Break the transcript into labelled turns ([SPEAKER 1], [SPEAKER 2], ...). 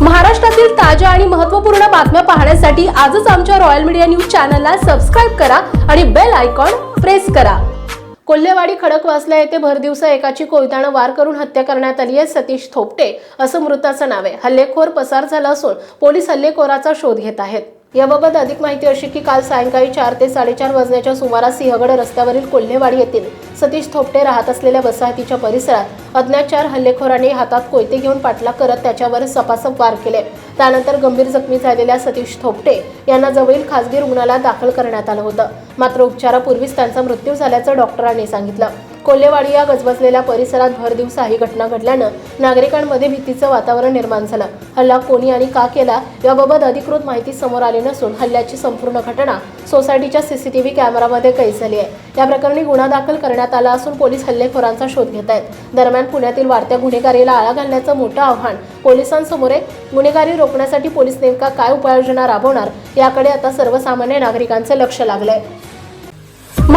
[SPEAKER 1] महाराष्ट्रातील ताज्या आणि महत्त्वपूर्ण बातम्या पाहण्यासाठी आजच आमच्या रॉयल मीडिया न्यूज चॅनलला सबस्क्राईब करा आणि बेल आयकॉन प्रेस करा. कोल्हेवाडी खडकवासला येथे भरदिवसा एकाची कोयत्यानं वार करून हत्या करण्यात आली आहे सतीश थोपटे असं मृताचं नाव आहे. हल्लेखोर पसार झाला असून पोलीस हल्लेखोराचा शोध घेत आहेत. याबाबत अधिक माहिती अशी की काल सायंकाळी चार ते साडेचार वाजण्याच्या सुमारास सिंहगड रस्त्यावरील कोल्हेवाडी येथील सतीश थोपटे राहत असलेल्या वसाहतीच्या परिसरात अज्ञात चार हल्लेखोरांनी हातात कोयते घेऊन पाठलाग करत त्याच्यावर सपासप वार केले. त्यानंतर गंभीर जखमी झालेल्या सतीश थोपटे यांना जवळील खासगी रुग्णालयात दाखल करण्यात आलं होतं. मात्र उपचारापूर्वीच त्यांचा मृत्यू झाल्याचं डॉक्टरांनी सांगितलं. कोल्हेवाडी या गजबजलेल्या परिसरात भर दिवसा ही घटना घडल्यानं नागरिकांमध्ये भीतीचं वातावरण निर्माण झालं. हल्ला कोणी आणि का केला याबाबत अधिकृत माहिती समोर आली नसून हल्ल्याची संपूर्ण घटना सोसायटीच्या सीसीटीव्ही कॅमेरामध्ये कैद झाली आहे. या प्रकरणी गुन्हा दाखल करण्यात आला असून पोलीस हल्लेखोरांचा शोध घेत आहेत. दरम्यान पुण्यातील वाढत्या गुन्हेगारीला आळा घालण्याचं मोठं आव्हान पोलिसांसमोर आहे. गुन्हेगारी रोखण्यासाठी पोलीस नेमका काय उपाययोजना राबवणार याकडे आता सर्वसामान्य नागरिकांचं लक्ष लागलंय.